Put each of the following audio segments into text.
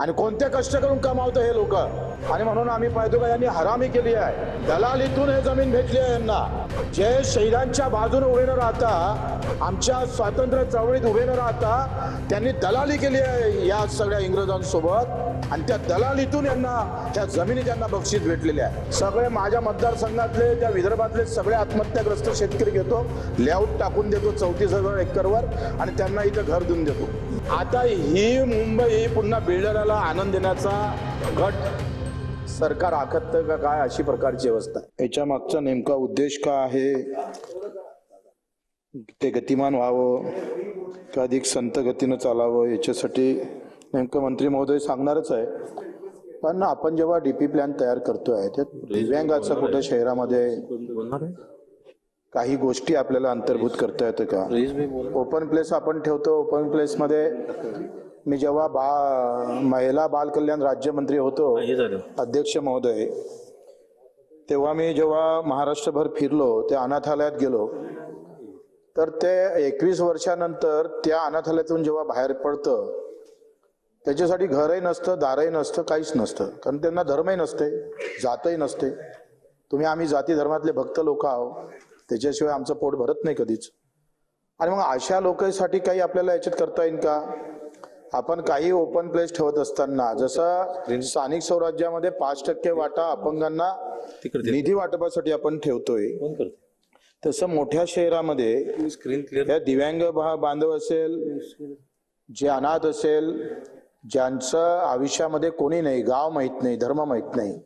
आणि कोणते कष्ट करून कमावतं हे लोक? आणि म्हणून आम्ही पाहतो का यांनी हरामी केली आहे. दलालीतून हे जमीन भेटली आहे यांना. जे शहीदांच्या बाजूने उभे न राहता आमच्या स्वातंत्र्य चळवळीत उभे न राहता त्यांनी दलाली केली आहे या सगळ्या इंग्रजांसोबत. आणि त्या दलालीतून यांना त्या जमिनी त्यांना बक्षीस भेटलेले आहे. सगळे माझ्या मतदारसंघातले त्या विदर्भातले सगळे आत्महत्याग्रस्त शेतकरी घेतो. लेआउट टाकून देतो चौतीस हजार एकरवर आणि त्यांना इथं घर देऊन देतो. आता ही मुंबई पुन्हा बिल्डराला आनंद देण्याचा गट सरकार आखत का काय अशी प्रकारची व्यवस्था आहे? याच्या मागचा नेमका उद्देश का आहे? ते गतिमान व्हावं का अधिक संत गतीनं चालावं? याच्यासाठी नेमकं मंत्री महोदय सांगणारच आहे. पण आपण जेव्हा डीपी प्लॅन तयार करतोय त्यात दिव्यांगाचं कुठे शहरामध्ये काही गोष्टी आपल्याला अंतर्भूत करता येतं का? ओपन प्लेस आपण ठेवतो. ओपन प्लेस मध्ये मी जेव्हा बा महिला बाल कल्याण राज्यमंत्री होतो अध्यक्ष महोदय तेव्हा मी जेव्हा महाराष्ट्रभर फिरलो त्या अनाथालयात गेलो तर ते एकवीस वर्षानंतर त्या अनाथालयातून जेव्हा बाहेर पडतं त्याच्यासाठी घरही नसतं दारही नसतं काहीच नसतं. कारण त्यांना धर्मही नसते जातही नसते. तुम्ही आम्ही जाती धर्मातले भक्त लोक आहो त्याच्याशिवाय आमचं पोट भरत नाही कधीच. आणि मग अशा लोकांसाठी काही आपल्याला याच्यात करता येईल का? आपण काही ओपन प्लेस ठेवत असताना जसं स्थानिक स्वराज्यामध्ये पाच टक्के वाटा अपंगांना निधी वाटपासाठी आपण ठेवतोय. तसं मोठ्या शहरामध्ये स्क्रीन क्लिअर दिव्यांग बांधव असेल जे अनाथ असेल ज्यांचं आयुष्यामध्ये कोणी नाही गाव माहीत नाही धर्म माहीत नाही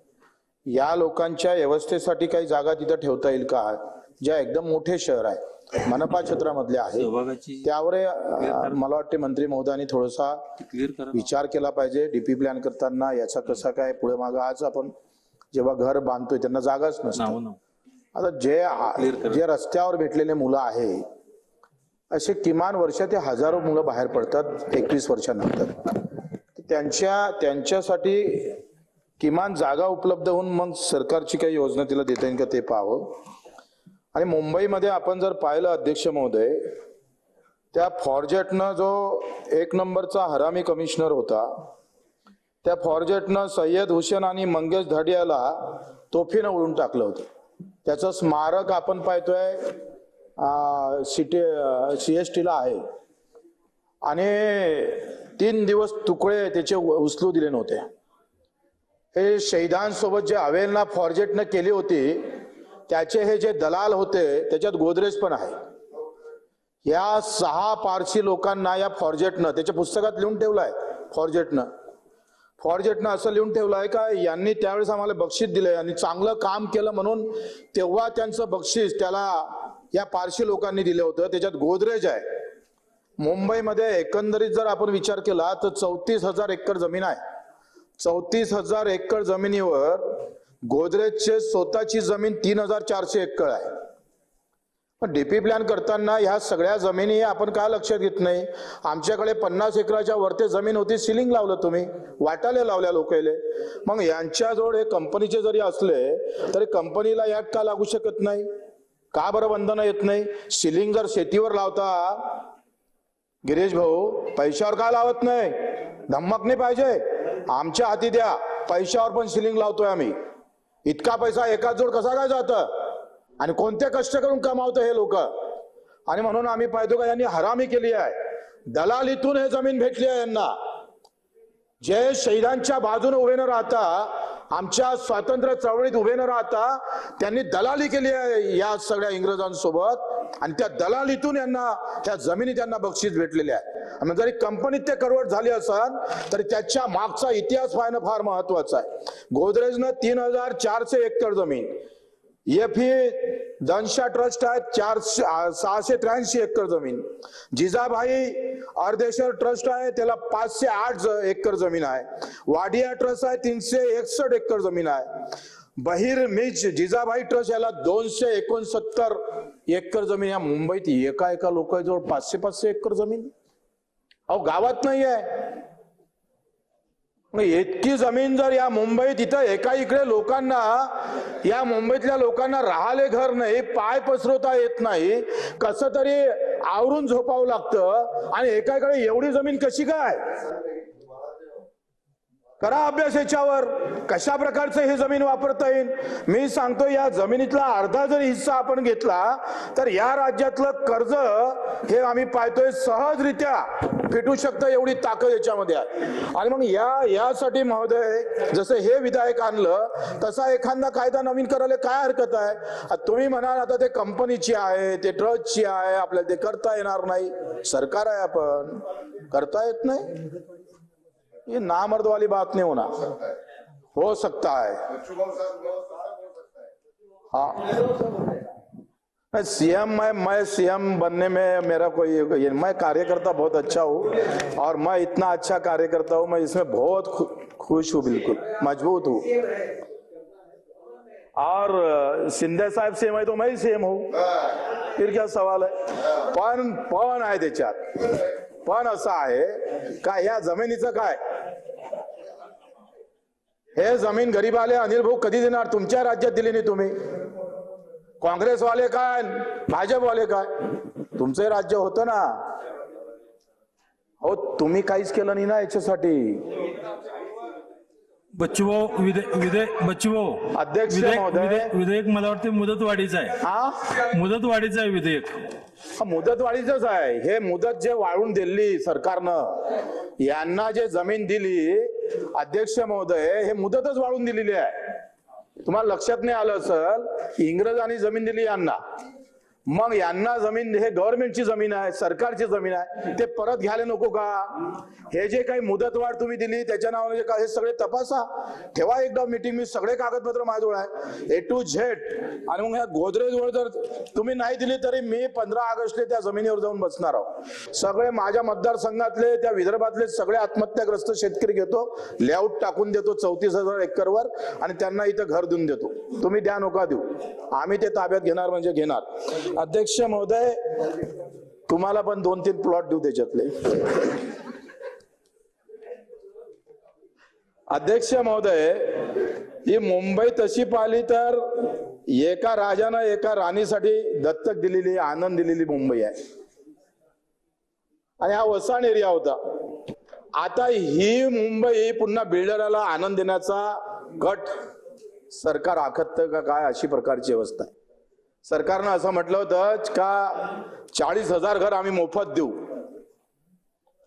या लोकांच्या व्यवस्थेसाठी काही जागा तिथं ठेवता येईल का? ज्या एकदम मोठे शहर आहे मनपा क्षेत्रामधले आहे त्यावर मला वाटते मंत्री महोदयांनी थोडासा विचार केला पाहिजे डीपी प्लॅन करताना याचा कसा काय पुढे माग आज आपण जेव्हा घर बांधतोय त्यांना जागाच नसते. आता जे जे रस्त्यावर भेटलेले मुलं आहे असे किमान वर्ष ते हजारो मुलं बाहेर पडतात एकवीस वर्षानंतर. तर त्यांच्या त्यांच्यासाठी किमान जागा उपलब्ध होऊन मग सरकारची काही योजना तिला देता येईल का ते पाहावं. आणि मुंबईमध्ये आपण जर पाहिलं अध्यक्ष महोदय त्या फॉर्जेटनं जो एक नंबरचा हरामी कमिशनर होता त्या फॉर्जेटनं सय्यद हुसेन आणि मंगेश धडियाला तोफीनं उडून टाकलं होतं. त्याचं स्मारक आपण पाहतोय सिटी सी एस टीला आहे. आणि तीन दिवस तुकडे त्याचे उ- उचलू दिले नव्हते. हे शहीदांसोबत जे अवेलना फॉर्जेटनं केली होती त्याचे हे जे दलाल होते त्याच्यात गोदरेज पण आहे. या सहा पारशी लोकांना या फॉर्जेटनं त्याच्या पुस्तकात लिहून ठेवलाय फॉर्जेटनं. फॉर्जेटनं असं लिहून ठेवलं आहे का यांनी त्यावेळेस आम्हाला बक्षीस दिले आणि चांगलं काम केलं म्हणून तेव्हा त्यांचं बक्षीस त्याला या पारशी लोकांनी दिलं होतं. त्याच्यात गोदरेज आहे. मुंबईमध्ये एकंदरीत जर आपण विचार केला तर चौतीस हजार एकर जमीन आहे. चौतीस हजार एकर जमिनीवर गोदरेजचे स्वतःची जमीन तीन हजार चारशे एकर आहे. पण डीपी प्लॅन करताना ह्या सगळ्या जमिनी आपण का लक्षात घेत नाही? आमच्याकडे पन्नास एकराच्या वरती जमीन होती सिलिंग लावलं तुम्ही वाटाले लावल्या लोकायले. मग यांच्याजवळ हे कंपनीचे जरी असले तरी कंपनीला यात का लागू शकत नाही? का बरं बंधनं येत नाही? सिलिंग जर शेतीवर लावता गिरीश भाऊ पैशावर का लावत नाही? धम्मक नाही पाहिजे. आमच्या हाती द्या. पैशावर पण सिलिंग लावतोय आम्ही. इतका पैसा एकाच जोड कसा काय जात? आणि कोणते कष्ट करून कमावतं हे लोक? आणि म्हणून आम्ही पाहतो का यांनी हरामी केली आहे. दलालीतून हे जमीन भेटली आहे यांना. जे शहीदांच्या बाजूने उभे न राहता आमच्या स्वातंत्र्य चळवळीत उभे न राहता त्यांनी दलाली केली आहे या सगळ्या इंग्रजांसोबत. आणि त्या दलालीतून यांना त्या जमिनी त्यांना बक्षीस भेटलेले आहे. आणि जरी कंपनीत ते करवट झाली असन तरी त्याच्या मागचा इतिहास पाहणं फार महत्वाचं आहे. गोदरेजनं तीन हजार चारशे एकर जमीन एफ ही दनशा ट्रस्ट आहे चारशे सहाशे त्र्याऐंशी एकर जमीन जिजाबाई अर्धेश्वर ट्रस्ट आहे त्याला पाचशे आठ एकर जमीन आहे वाडिया ट्रस्ट आहे तीनशे एकसष्ट एकर जमीन आहे. बहिर मिज जिजाबाई ट्रस्ट याला दोनशे एकोणसत्तर एकर जमीन. या मुंबईत एका एका लोकांजवळ पाचशे पाचशे एकर जमीन. अहो गावात नाही आहे मग इतकी जमीन जर या मुंबईत इथं एका इकडे लोकांना या मुंबईतल्या लोकांना राहाले घर नाही पाय पसरवता येत नाही कसं तरी आवरून झोपावं लागतं आणि एकाकडे एवढी जमीन कशी काय? करा अभ्यास याच्यावर. कशा प्रकारचं हे जमीन वापरता येईल? मी सांगतो या जमिनीतला अर्धा जरी हिस्सा आपण घेतला तर या राज्यातलं कर्ज हे आम्ही पाहतोय सहजरित्या फिटू शकतं एवढी ताकद याच्यामध्ये आहे. आणि मग या यासाठी महोदय जसं हे विधायक आणलं तसा एखादा कायदा नवीन करायला काय हरकत आहे? तुम्ही म्हणाल आता ते कंपनीची आहे ते ट्रस्टची आहे आपल्याला ते करता येणार नाही. सरकार आहे आपण. करता येत नाही? ये नामर्द वाली बात नहीं होना। हो सकता है। हाँ। सीएम, मैं मैं सीएम बनने में मेरा कोई ये मैं कार्यकर्ता बहुत अच्छा हूँ और मैं इतना अच्छा कार्यकर्ता हूँ, मैं इसमें बहुत खुश हूँ बिल्कुल, मज़बूत हूँ। और शिंदे साहेब सीएम है तो मैं ही सीएम हूँ। फिर क्या सवाल आहे पण पण आहे त्याच्यात। पण असं आहे, का ह्या जमिनीचं काय? हे जमीन गरीबाले अनिल भाऊ कधी देणार? तुमच्या राज्यात दिली नाही तुम्ही. काँग्रेसवाले काय भाजपवाले काय? तुमचं राज्य होतं ना. हो तुम्ही काहीच केलं नाही ना याच्यासाठी. बच्चूभाऊ विधेयक विधेयक बच्चूभाऊ अध्यक्ष विधेयक महोदय. विधेयक- विधेयक मला वाटते मुदतवाढीचं आहे. हा मुदतवाढीचं आहे विधेयक. हा, मुदतवाढीच आहे. हे मुदत जे वाढवून दिली सरकारनं यांना जे जमीन दिली अध्यक्ष महोदय हे मुदतच वाढवून दिलेली आहे. तुम्हाला लक्षात नाही आलं असेल इंग्रजांनी जमीन दिली यांना. मग यांना जमीन हे गव्हर्नमेंटची जमीन आहे सरकारची जमीन आहे ते परत घ्यायला नको का? हे जे काही मुदतवाढ तुम्ही दिली त्याच्या नावाने का हे सगळे तपासा. ठेवा एकदा मीटिंग मी सगळे कागदपत्र माझ्याजवळ आहे. ए टू झेड आणि मग ह्या गोदरेजवर जर तुम्ही नाही दिली तरी मी पंधरा ऑगस्टले त्या जमिनीवर जाऊन बसणार आहोत. सगळे माझ्या मतदारसंघातले त्या विदर्भातले सगळे आत्महत्याग्रस्त शेतकरी घेतो लेआउट टाकून देतो चौतीस हजार एकरवर आणि त्यांना इथं घर देऊन देतो. तुम्ही द्या नका देऊ. आम्ही ते ताब्यात घेणार म्हणजे घेणार. अध्यक्ष महोदय तुम्हाला पण दोन तीन प्लॉट देऊ त्याच्यातले. अध्यक्ष महोदय ही मुंबई तशी पाहिली तर एका राजानं एका राणीसाठी दत्तक दिलेली आनंद दिलेली मुंबई आहे. आणि हा वसाण एरिया होता. आता ही मुंबई पुन्हा बिल्डराला आनंद देण्याचा गट सरकार आखत का काय अशी प्रकारची अवस्था आहे. सरकारनं असं म्हटलं होतं का चाळीस हजार घर आम्ही मोफत देऊ.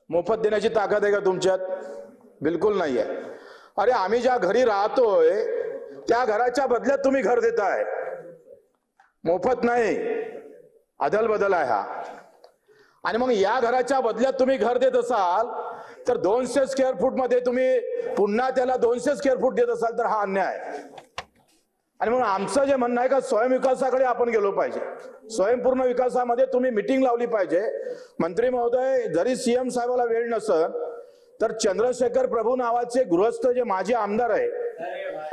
मोफत देण्याची ताकद आहे का तुमच्यात? बिलकुल नाही आहे अरे आम्ही ज्या घरी राहतोय त्या घराच्या बदल्यात तुम्ही घर देताय. मोफत नाही. अदल बदल आहे हा. आणि मग या घराच्या बदल्यात तुम्ही घर देत असाल तर दोनशे स्क्वेअर फूटमध्ये तुम्ही पुन्हा त्याला दोनशे स्क्वेअर फूट देत असाल तर हा अन्याय. आहे आणि म्हणून आमचं जे म्हणणं आहे का स्वयंविकासाकडे आपण गेलो पाहिजे. स्वयंपूर्ण विकासामध्ये तुम्ही मिटिंग लावली पाहिजे. मंत्री महोदय जरी सीएम साहेबाला वेळ नसत तर चंद्रशेखर प्रभू नावाचे गृहस्थ जे माजी आमदार आहे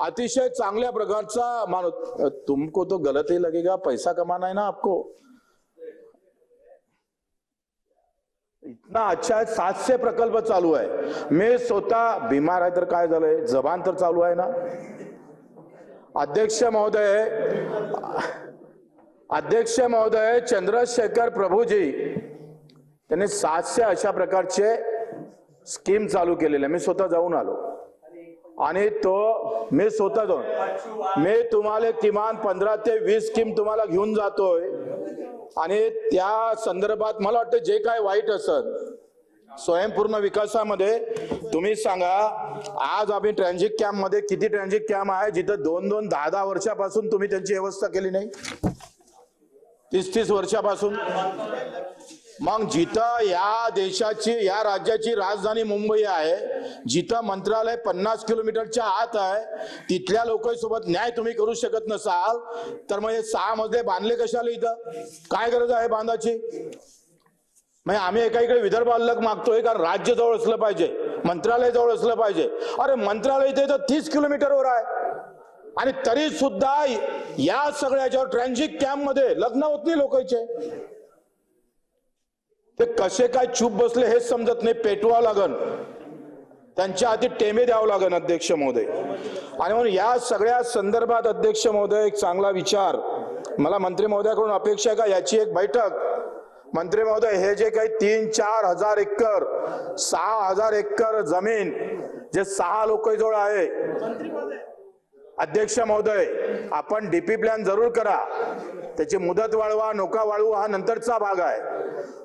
अतिशय चांगल्या प्रकारचा माणूस तुमको तो गलत ही लगेगा पैसा कमाना है ना आपको. इतना अच्छा आहे सातशे प्रकल्प चालू आहे. मी स्वतः बिमार आहे तर काय झालंय? जबान तर चालू आहे ना? अध्यक्ष महोदय अध्यक्ष महोदय चंद्रशेखर प्रभूजी त्यांनी सातशे अशा प्रकारचे स्कीम चालू केलेले. मी स्वतः जाऊन आलो. आणि तो मी स्वतः जाऊन मी तुम्हाला किमान पंधरा ते वीस स्कीम तुम्हाला घेऊन जातोय. आणि त्या संदर्भात मला वाटतं जे काय वाईट असत स्वयंपूर्ण विकासामध्ये तुम्ही सांगा आज आम्ही ट्रॅन्झिट कॅम्पमध्ये किती ट्रॅन्झिट कॅम्प आहे जिथं दोन दोन दहा दहा वर्षापासून तुम्ही त्यांची व्यवस्था केली नाही? तीस तीस वर्षापासून. मग जिथं या देशाची या राज्याची राजधानी मुंबई आहे जिथं मंत्रालय पन्नास किलोमीटरच्या आत आहे तिथल्या लोकांसोबत न्याय तुम्ही करू शकत नसाल तर मग हे सहा मजले बांधले कशाला इथं? काय गरज आहे बांधाची? म्हणजे आम्ही एका इकडे विदर्भ अलग मागतोय कारण राज्य जवळ असलं पाहिजे. मंत्रालय जवळ असलं पाहिजे. अरे मंत्रालय इथे तर तीस किलोमीटरवर आहे. आणि तरी सुद्धा या सगळ्याच्या ट्रान्झिट कॅम्पमध्ये लग्न होत नाही लोकांचे. ते कसे काय चूप बसले हेच समजत नाही. पेटवा लागन. त्यांच्या आधी टेमे द्यावं लागन अध्यक्ष महोदय. आणि म्हणून या सगळ्या संदर्भात अध्यक्ष महोदय एक चांगला विचार. मला मंत्री महोदयाकडून अपेक्षा आहे का? याची एक बैठक. मंत्री महोदय हे जे काही तीन चार हजार एकर सहा हजार एकर जमीन जे सहा लोक जवळ आहे. अध्यक्ष महोदय आपण डीपी प्लॅन जरूर करा. त्याची मुदत वाढवा नोका वाढवा हा नंतरचा भाग आहे.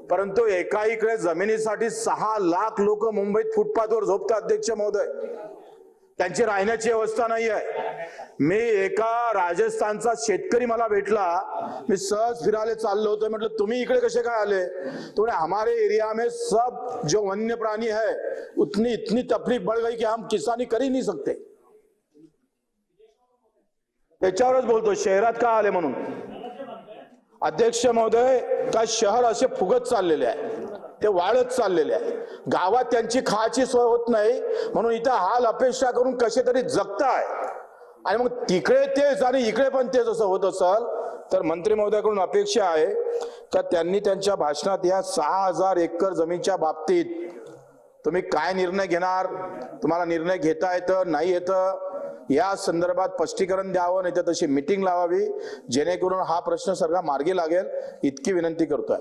परंतु एका इकडे जमिनीसाठी सहा लाख लोक मुंबईत फुटपाथवर झोपतात अध्यक्ष महोदय. त्यांची राहण्याची व्यवस्था नाही आहे मी एका राजस्थानचा शेतकरी मला भेटला. मी सहज फिरायला चाललो होतो. म्हटलं तुम्ही इकडे कसे काय आले? तो हमारे एरिया में सब जो वन्य प्राणी है उतनी इतनी तकलीफ बढ़ गई की हम किसानी करी नाही सकते. त्याच्यावरच बोलतो शहरात का आले म्हणून? अध्यक्ष महोदय का शहर असे फुगत चाललेले आहे. ते वाढत चाललेले आहे. गावात त्यांची खायची सोय होत नाही. म्हणून इथं हाल अपेक्षा करून कसे तरी जगताय. आणि मग तिकडे तेच आणि इकडे पण तेच असं होत असल तर मंत्री महोदयाकडून अपेक्षा आहे का त्यांनी त्यांच्या भाषणात या सहा हजार एकर जमीनच्या बाबतीत तुम्ही काय निर्णय घेणार? तुम्हाला निर्णय घेता येतं नाही येतं? या संदर्भात स्पष्टीकरण द्यावं नाही तर तशी मिटिंग लावावी जेणेकरून हा प्रश्न सगळा मार्गी लागेल इतकी विनंती करतोय.